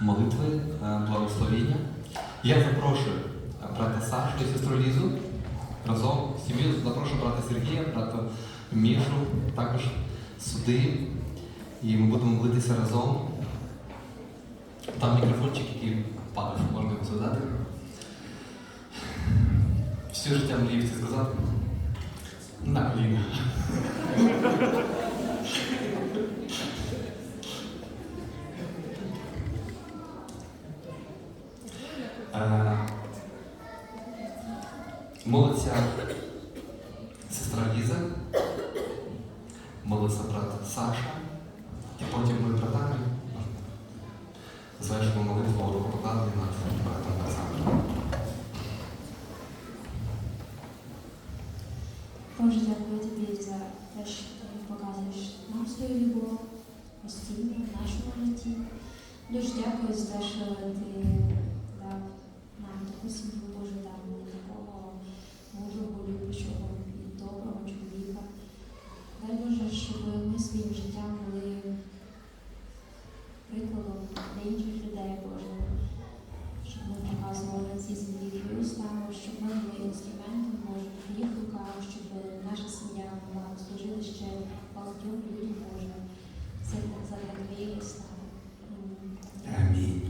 молитви, е, благословіння. Я запрошую брата Сашу і сестру Лізу разом з сім'єю. Запрошую брата Сергія, брата Мішу, також сюди. І ми будемо молитися разом. Там мікрофончик, який падав, можна його задати. Все життя мріяв це сказати. На коліна. Молиться сестра Ліза, молиться брат Саша, і потім ми братами завершимо молитву рукопокладення над братом Олександром. Боже, дякую тобі за те, що ти показуєш нам свою любов постійно в нашому житті. Дуже дякую за те, що показували на цій землі твою славу, щоб ми були інструментом Боже в твоїх руках, щоб наша сім'я могла служити ще багатьом людям, Боже. Це заради твоєї слави. Амінь.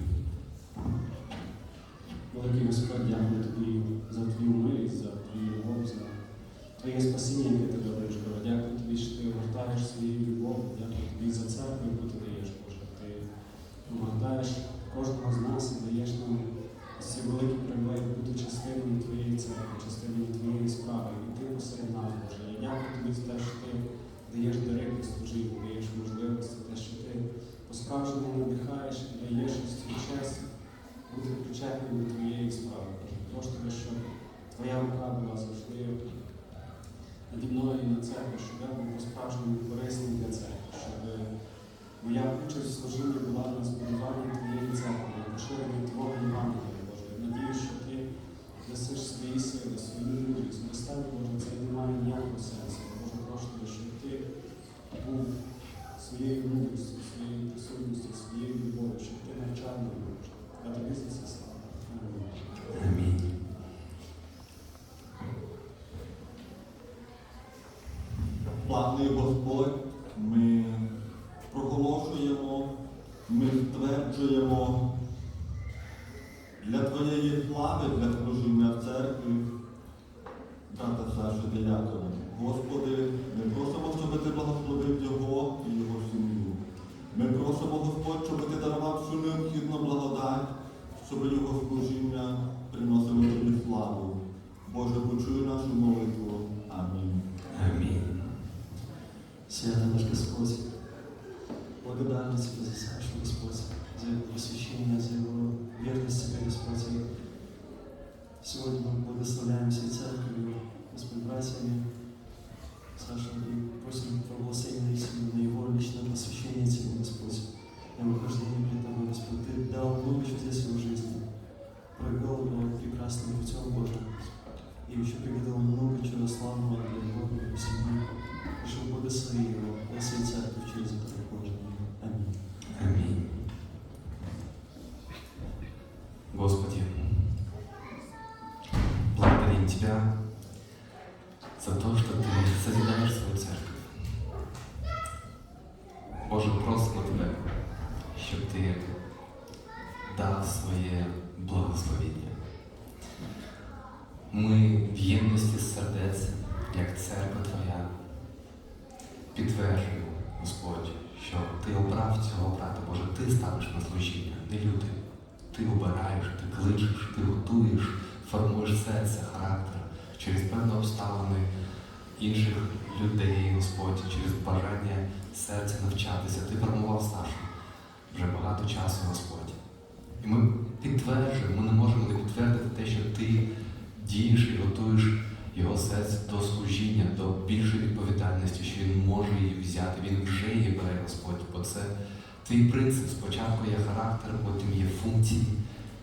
Великий Господь, дякую тобі за твою милість, за твою любов, за твоє спасіння, яке ти даруєш, Боже. Дякую тобі, що ти огортаєш свою любов. Дякую тобі за церкву, яку ти даєш, Боже. Ти огортаєш кожного з нас і даєш нам ці великі привилегії бути частиною твоєї церкви, частиною твоєї справи. І ти посеред нас, Боже. Я дякую тобі за те, що ти даєш дари для служіння, даєш можливості, те, що ти по-справжньому надихаєш і даєш цю честь бути причетним до твоєї справи. Прошу тебе, щоб твоя рука була завжди наді мною на церкві, щоб я був по-справжньому корисним для церкви, щоб моя участь в служінні була на збудуванні твоєї церкви, на поширенні Твого Євангелія, надію, що ти несеш свої сили, свою мудрість. Без тебе, Боже, це не має ніякого сенсу. Боже, тебе, щоб ти був своєю мудрістю, своєю присутністю, своєю любов'ю, щоб ти навчав мене, Боже. Я тобі за це слава. Амінь. Амінь. Господь, ми проголошуємо, ми стверджуємо Твоєї слави, для служіння в церкві. Брата Сашу, ти. Господи, ми просимо, щоб ти благословив його і його сім'ю. Ми просимо, Господь, щоб ти дарував всю необхідну благодать, щоб його служіння приносило тобі славу. Боже, почуй нашу молитву. Амінь. Амінь. Святый наш Господь, Сашу, и просим Твоего благословения и на его личное посвящение Тебе, Господь, на выхождение перед Тобой, Господь. Ты дал много чудес в его жизни, провел его прекрасным путем Божьим, и еще приготовил много чего славного для него и его семьи. Прошу благослови его, Боже, просимо Тебе, щоб Ти дав своє благословення. Ми в єдності сердець, як церква Твоя, підтверджуємо, Господь, що Ти обрав цього брата, Боже, Ти ставиш на служіння, не люди. Ти обираєш, ти кличеш, ти готуєш, формуєш серце, характер через певні обставини інших людей, Господь, через бажання серця навчатися. Ти формував Сашу вже багато часу, Господь. І ми підтверджуємо, ми не можемо не підтвердити те, що ти дієш і готуєш його серце до служіння, до більшої відповідальності, що він може її взяти. Він вже її бере, Господь, бо це твій принцип. Спочатку є характер, потім є функції,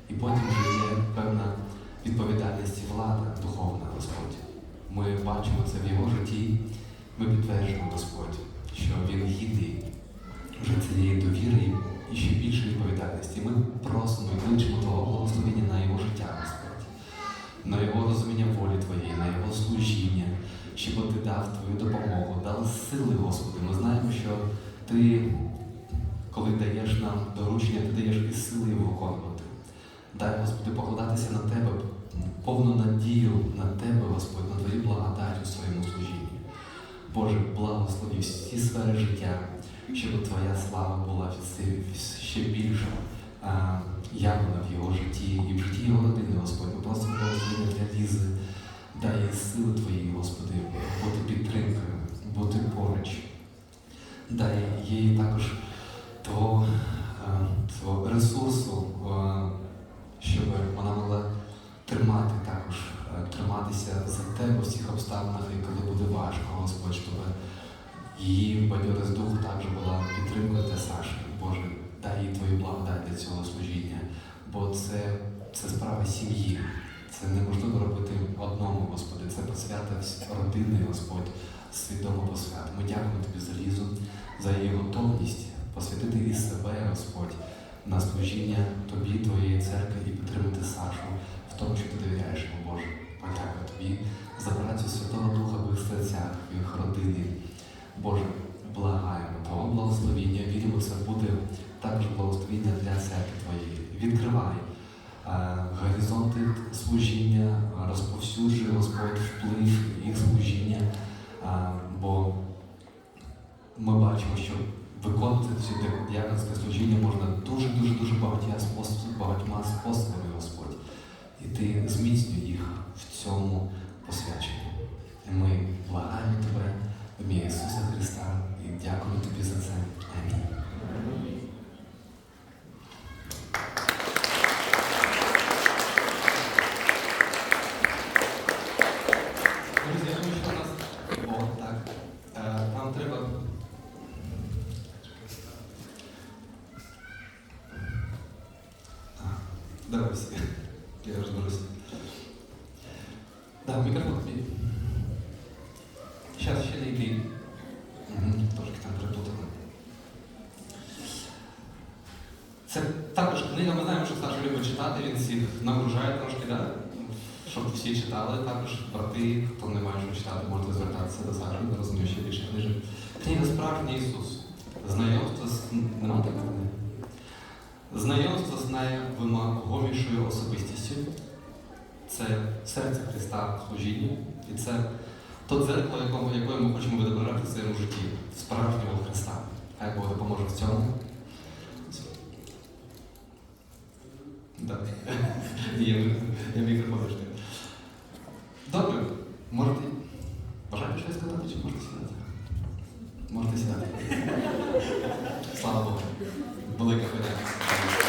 і потім вже є певна відповідальність і влада духовна, Господь. Ми бачимо це в його житті. Ми підтверджуємо, Господь, що він гідний вже цієї довіри і ще більше відповідальності. ми просимо і кличемо Твого благословення на його життя, Господь, на його розуміння волі Твоєї, на його служіння, щоб ти дав Твою допомогу, дали сили, Господи. Ми знаємо, що Ти, коли даєш нам доручення, ти даєш і сили його виконувати. Дай, Господи, покладатися на Тебе, повну надію на Тебе, Господь, на Твою благодать у своєму служінні. Боже, благослови всі сфери життя, щоб Твоя слава була ще більше а, явлена в його житті і в житті його родини, Господь. Ми просимо благословення для Лізи. Дай їй сили Твої, Господи, бути підтримкою, бути поруч. Дай їй також того, того ресурсу, е, щоб вона могла тримати також, е, триматися за тебе у всіх обставинах, і коли буде важко, Господь, щоб її бадьорість духу також була підтримкою для Саші. Боже, дай їй твою благодать для цього служіння, бо це, це справа сім'ї. Це неможливо робити одному, Господи. Це посвята родини, Господь, свідомо посвят. Ми дякуємо Тобі за Лізу, за її готовність посвятити і себе, Господь, на служіння Тобі, Твоєї церкви і підтримати Сашу в тому, що ти довіряєш Боже. Подякую Тобі за працю Святого Духа в їх серцях, в їх родині. Боже, благаємо Твого благословіння, віримо, це буде також благословіння для церкви Твоєї. Відкривай е, горизонти служіння, розповсюджуй Господь вплив їх служіння, е, бо ми бачимо, що виконувати ці діаконське служіння можна дуже, дуже, багатьма способами, Господь. І ти зміцнюй їх в цьому посвяченні. І ми благаємо тебе в ім'я Ісуса Христа і дякуємо тобі за це. Амінь. Друзі, я думаю, що у нас. О, так. Е, Нам треба. А, Давай всі. Я розберуся. Да, мікрофон тобі. Зараз ще не йди. Угу, трошки там припутано. Це також книга, ми знаємо, що Саша любить читати, він всіх нагружає трошки, да? щоб всі читали. Також брати, хто не має що читати, можете звертатися до Саші, я розумію, ще більше книжок. Книга Справжній Ісус. Знайомство з нема такого. Знайомство з найвимагомішою особистістю. Це серце Христа в служінні. І це то дзеркало, якому, якое ми хочемо відображати в своєму житті, справжнього Христа. Хай Бог допоможе в цьому. Так. Я, мікрофон жду. Добре, можете. Бажаєте щось сказати, чи можете сідати? Можете сідати. Слава Богу. Велика подяка.